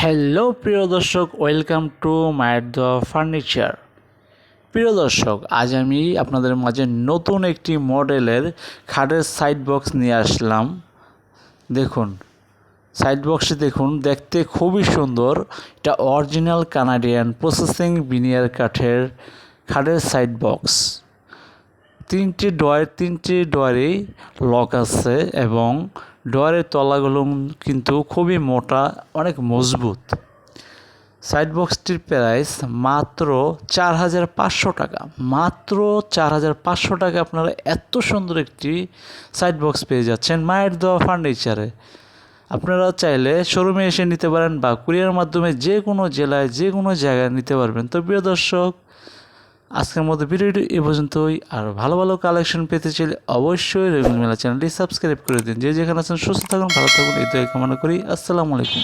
Hello প্রিয় দর্শক welcome to মায়ের দ ফার্নিচার প্রিয় দর্শক, আজ আমি আপনাদের মাঝে নতুন একটি মডেলের খাটের সাইড বক্স নিয়ে আসলাম। দেখুন সাইড বক্সটি দেখুন, দেখতে খুবই সুন্দর। এটা অরিজিনাল কানাডিয়ান প্রসেসিং বিনিয়ার কাঠের খাটের সাইড বক্স তিনটি ডয়ের তিনটি ডয়ারেই লক আছে এবং ডয়ারের তলাগুলো কিন্তু খুবই মোটা, অনেক মজবুত। সাইড বক্সটির প্রাইস মাত্র চার হাজার পাঁচশো টাকা। মাত্র চার হাজার পাঁচশো টাকা আপনারা এত সুন্দর একটি সাইড বক্স পেয়ে যাচ্ছেন মায়ের দেওয়া ফার্নিচারে। আপনারা চাইলে শোরুমে এসে নিতে পারেন বা কুরিয়ার মাধ্যমে যে কোনো জেলায়, যে কোনো জায়গায় নিতে পারবেন। তো প্রিয় দর্শক আজকের মতো ভিডিওটি এ পর্যন্তই। আর ভালো ভালো কালেকশন পেতে চাইলে অবশ্যই রবীন্দ্র মেলা চ্যানেলটি সাবস্ক্রাইব করে দিন। যে যেখানে আছেন, সুস্থ থাকুন, ভালো থাকুন, এই তো কামনা করি। আসসালামু আলাইকুম।